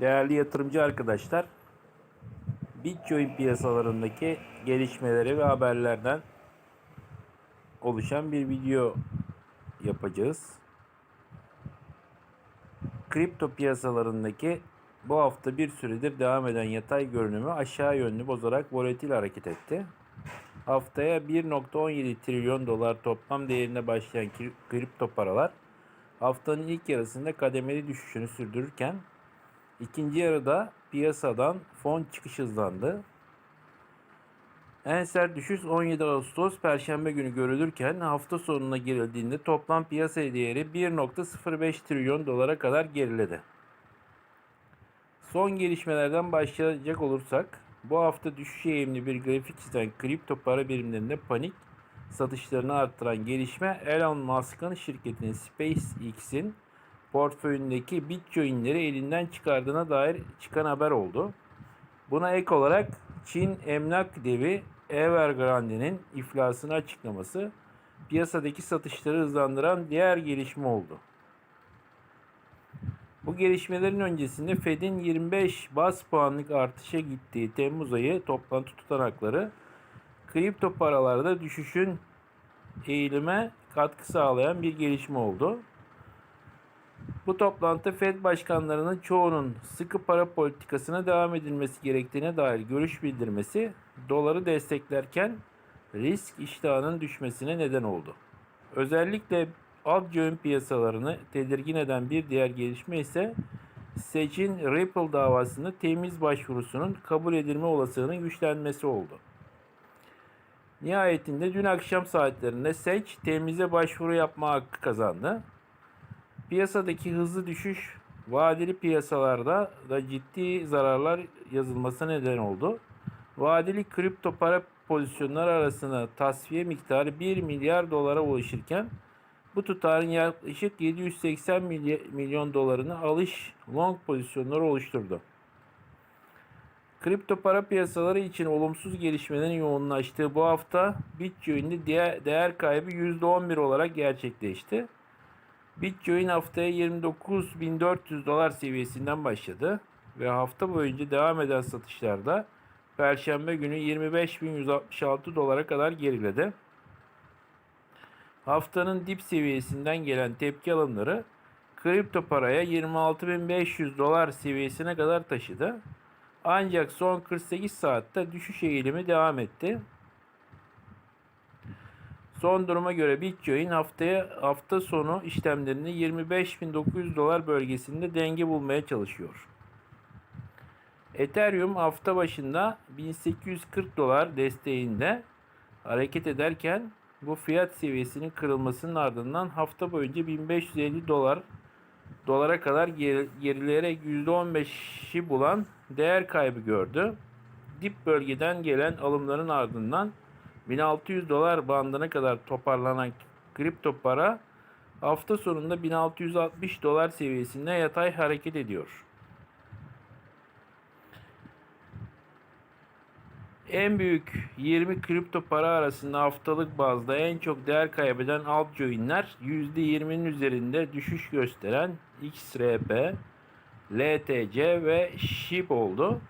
Değerli yatırımcı arkadaşlar, Bitcoin piyasalarındaki gelişmeleri ve haberlerden oluşan bir video yapacağız. Kripto piyasalarındaki bu hafta bir süredir devam eden yatay görünümü aşağı yönlü bozarak volatil hareket etti. Haftaya 1.17 trilyon dolar toplam değerine başlayan kri- kripto paralar haftanın ilk yarısında kademeli düşüşünü sürdürürken İkinci yarıda piyasadan fon çıkış hızlandı. En sert düşüş 17 Ağustos Perşembe günü görülürken hafta sonuna girildiğinde toplam piyasa değeri 1.05 trilyon dolara kadar geriledi. Son gelişmelerden başlayacak olursak bu hafta düşüş eğimli bir grafik çizen kripto para birimlerinde panik satışlarını arttıran gelişme Elon Musk'ın şirketinin SpaceX'in portföyündeki Bitcoin'leri elinden çıkardığına dair çıkan haber oldu. Buna ek olarak Çin emlak devi Evergrande'nin iflasını açıklaması piyasadaki satışları hızlandıran diğer gelişme oldu. Bu gelişmelerin öncesinde Fed'in 25 bas puanlık artışa gittiği Temmuz ayı toplantı tutanakları kripto paralarda düşüşün eğilime katkı sağlayan bir gelişme oldu. Bu toplantı Fed başkanlarının çoğunun sıkı para politikasına devam edilmesi gerektiğine dair görüş bildirmesi doları desteklerken risk iştahının düşmesine neden oldu. Özellikle alt yön piyasalarını tedirgin eden bir diğer gelişme ise Sec'in Ripple davasında temiz başvurusunun kabul edilme olasılığının güçlenmesi oldu. Nihayetinde dün akşam saatlerinde SEC temize başvuru yapma hakkı kazandı. Piyasadaki hızlı düşüş vadeli piyasalarda da ciddi zararlar yazılmasına neden oldu. Vadeli kripto para pozisyonları arasında tasfiye miktarı 1 milyar dolara ulaşırken bu tutarın yaklaşık 780 mily- milyon dolarını alış long pozisyonları oluşturdu. Kripto para piyasaları için olumsuz gelişmelerin yoğunlaştığı bu hafta Bitcoin'de değer kaybı %11 olarak gerçekleşti. Bitcoin haftaya 29.400 dolar seviyesinden başladı ve hafta boyunca devam eden satışlarda Perşembe günü 25.166 dolara kadar geriledi. Haftanın dip seviyesinden gelen tepki alımları kripto paraya 26.500 dolar seviyesine kadar taşıdı. Ancak son 48 saatte düşüş eğilimi devam etti. Son duruma göre Bitcoin haftaya hafta sonu işlemlerini 25.900 dolar bölgesinde denge bulmaya çalışıyor. Ethereum hafta başında 1840 dolar desteğinde hareket ederken bu fiyat seviyesinin kırılmasının ardından hafta boyunca 1550 dolar dolara kadar geri- gerileyerek %15'i bulan değer kaybı gördü. Dip bölgeden gelen alımların ardından 1600 dolar bandına kadar toparlanan kripto para hafta sonunda 1660 dolar seviyesinde yatay hareket ediyor. En büyük 20 kripto para arasında haftalık bazda en çok değer kaybeden altcoin'ler %20'nin üzerinde düşüş gösteren XRP, LTC ve SHIB oldu.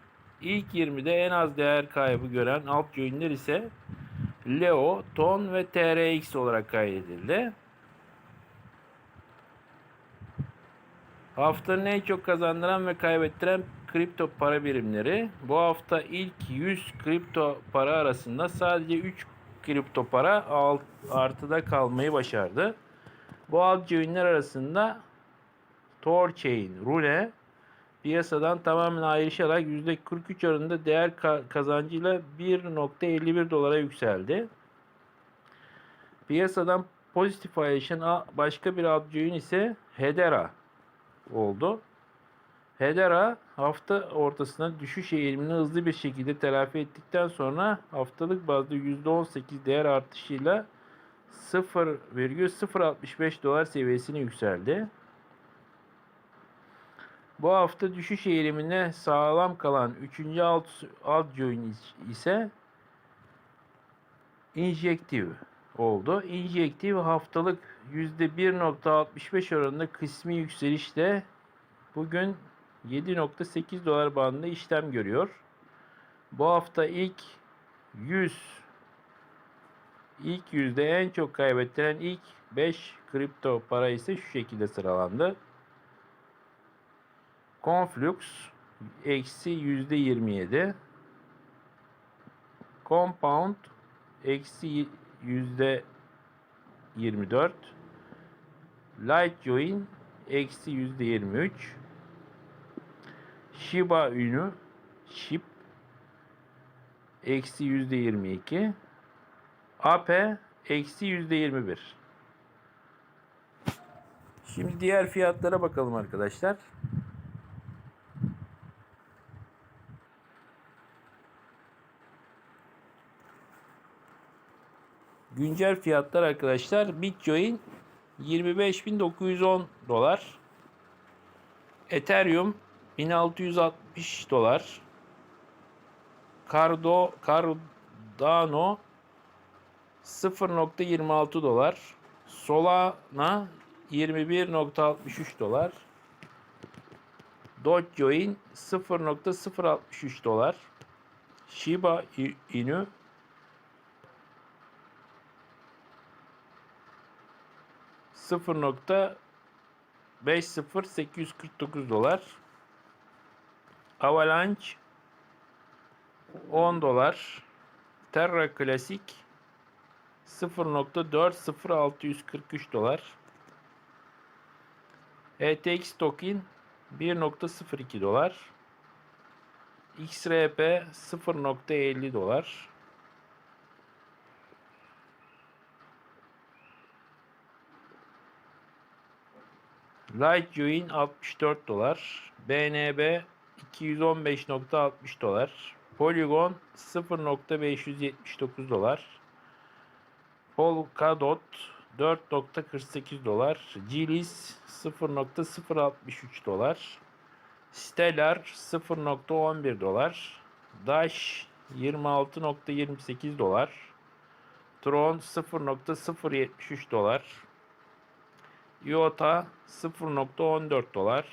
İlk 20'de en az değer kaybı gören altcoin'ler ise Leo, Ton ve TRX olarak kaydedildi. Haftanın en çok kazandıran ve kaybettiren kripto para birimleri. Bu hafta ilk 100 kripto para arasında sadece 3 kripto para alt, artıda kalmayı başardı. Bu altcoin'ler arasında Torchain, Rune piyasadan tamamen ayrışarak %43 oranında değer ka- kazancıyla 1.51 dolara yükseldi. Piyasadan pozitif ayrışan başka bir altcoin ise Hedera oldu. Hedera hafta ortasında düşüş eğilimini hızlı bir şekilde telafi ettikten sonra haftalık bazda %18 değer artışıyla 0,065 dolar seviyesine yükseldi. Bu hafta düşüş eğilimine sağlam kalan 3. alt, altcoin ise Injective oldu. Injective haftalık %1.65 oranında kısmi yükselişle bugün 7.8 dolar bandında işlem görüyor. Bu hafta ilk 100 ilk yüzde en çok kaybettiren ilk 5 kripto para ise şu şekilde sıralandı. Conflux eksi yüzde 27. Compound eksi yüzde 24. Litecoin eksi yüzde 23. Shiba Inu SHIB eksi yüzde 22. AP eksi yüzde 21. Şimdi diğer fiyatlara bakalım arkadaşlar. Güncel fiyatlar arkadaşlar Bitcoin 25.910 dolar. Ethereum 1660 dolar. Cardo Cardano 0.26 dolar. Solana 21.63 dolar. Dogecoin 0.063 dolar. Shiba Inu 0.50849 dolar. Avalanche 10 dolar. Terra Classic 0.40643 dolar. ETX token 1.02 dolar. XRP 0.50 dolar. Litecoin 64 dolar. BNB 215.60 dolar. Polygon 0.579 dolar. Polkadot 4.48 dolar. Gilis 0.063 dolar. Stellar 0.11 dolar. Dash 26.28 dolar. Tron 0.073 dolar. IOTA 0.14 dolar.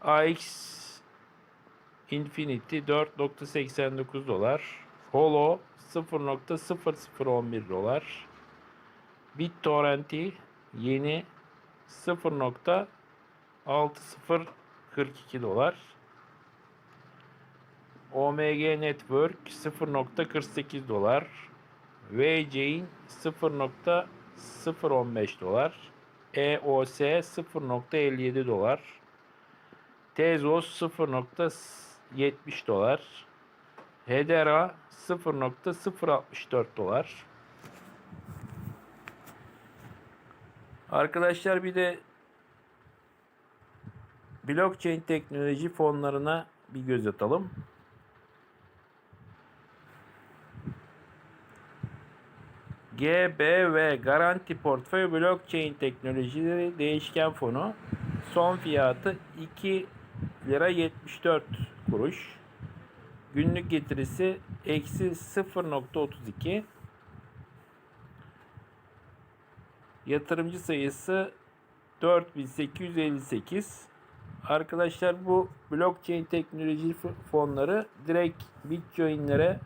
AX Infinity 4.89 dolar. Holo 0.0011 dolar. BitTorrent'i yeni 0.6042 dolar. OMG Network 0.48 dolar. VJ'in 0.015 dolar. EOS 0.57 dolar. Tezos 0.70 dolar. Hedera 0.064 dolar. Arkadaşlar bir de blockchain teknoloji fonlarına bir göz atalım. GBV Garanti Portföy Blockchain Teknolojileri Değişken Fonu son fiyatı 2 lira 74 kuruş. Günlük getirisi eksi 0.32. Yatırımcı sayısı 4858. Arkadaşlar bu blockchain teknoloji fonları direkt Bitcoin'lere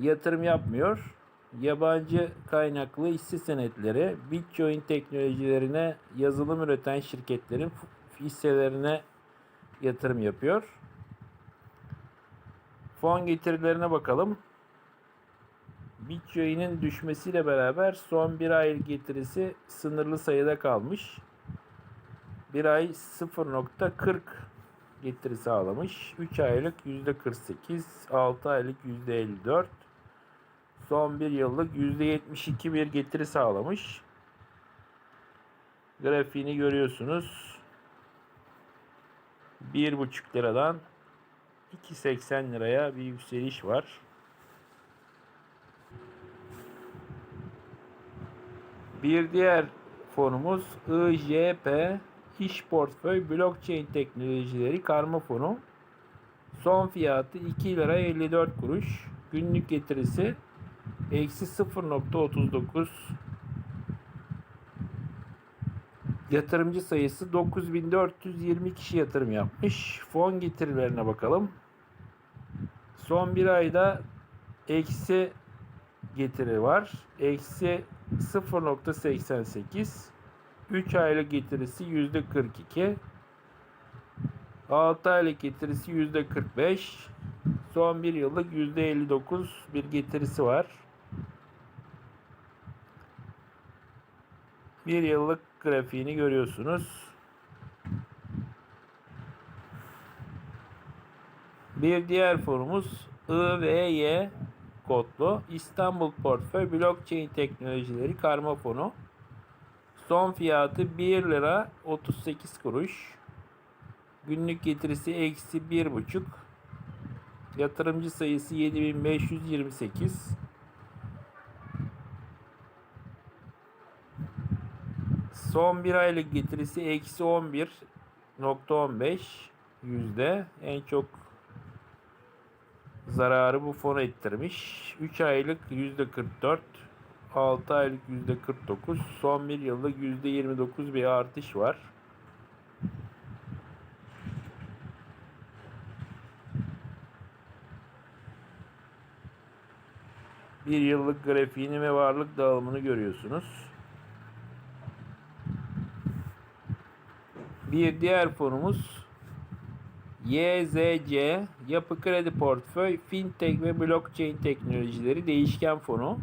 yatırım yapmıyor. Yabancı kaynaklı hisse senetleri Bitcoin teknolojilerine yazılım üreten şirketlerin hisselerine yatırım yapıyor. Fon getirilerine bakalım. Bitcoin'in düşmesiyle beraber son bir ay getirisi sınırlı sayıda kalmış. Bir ay 0.40 getiri sağlamış. 3 aylık %48, 6 aylık %54, son bir yıllık %72 bir getiri sağlamış. Grafiğini görüyorsunuz. 1,5 liradan 2.80 liraya bir yükseliş var. Bir diğer fonumuz IJP İş Portföy Blockchain Teknolojileri Karma Fonu. Son fiyatı 2 lira 54 kuruş. Günlük getirisi eksi 0.39 Yatırımcı sayısı 9420 kişi yatırım yapmış. Fon getirilerine bakalım. Son bir ayda eksi getiri var. Eksi 0.88. 3 aylık getirisi %42. 6 aylık getirisi %45. Son bir yıllık %59 bir getirisi var. Bir yıllık grafiğini görüyorsunuz. Bir diğer fonumuz IVY kodlu İstanbul Portföy Blockchain Teknolojileri Karma Fonu. Son fiyatı 1 lira 38 kuruş. Günlük getirisi eksi 1,5. Yatırımcı sayısı 7528. Son bir aylık getirisi eksi 11.15 yüzde. En çok zararı bu fon ettirmiş. 3 aylık yüzde 44. 6 aylık yüzde 49. Son bir yıllık yüzde 29 bir artış var. Bir yıllık grafiğini ve varlık dağılımını görüyorsunuz. Bir diğer fonumuz YZC Yapı Kredi Portföy Fintech ve Blockchain Teknolojileri Değişken Fonu.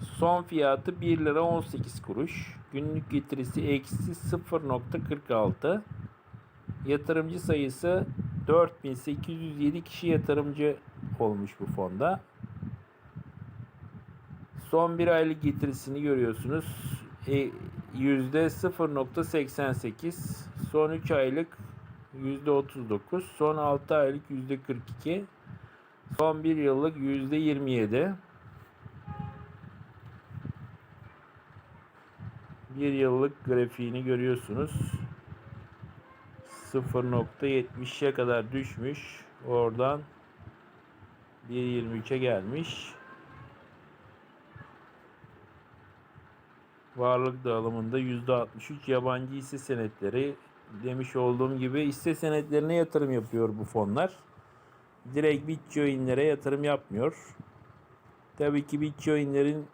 Son fiyatı 1 lira 18 kuruş. Günlük getirisi eksi 0.46. Yatırımcı sayısı 4807 kişi yatırımcı olmuş bu fonda. Son bir aylık getirisini görüyorsunuz. E, %0.88. Son 3 aylık yüzde 39. Son 6 aylık yüzde 42. Son 1 yıllık yüzde 27. Bir yıllık grafiğini görüyorsunuz. 0.70'e kadar düşmüş. Oradan 1.23'e gelmiş. Varlık dağılımında %63 yabancı hisse senetleri demiş olduğum gibi hisse senetlerine yatırım yapıyor bu fonlar. Direkt Bitcoin'lere yatırım yapmıyor. Tabii ki Bitcoin'lerin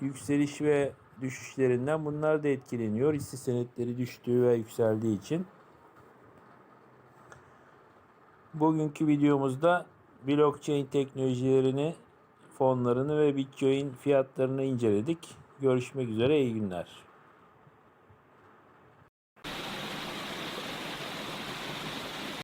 yükseliş ve düşüşlerinden bunlar da etkileniyor. Hisse senetleri düştüğü ve yükseldiği için. Bugünkü videomuzda blockchain teknolojilerini, fonlarını ve Bitcoin fiyatlarını inceledik. Görüşmek üzere, iyi günler.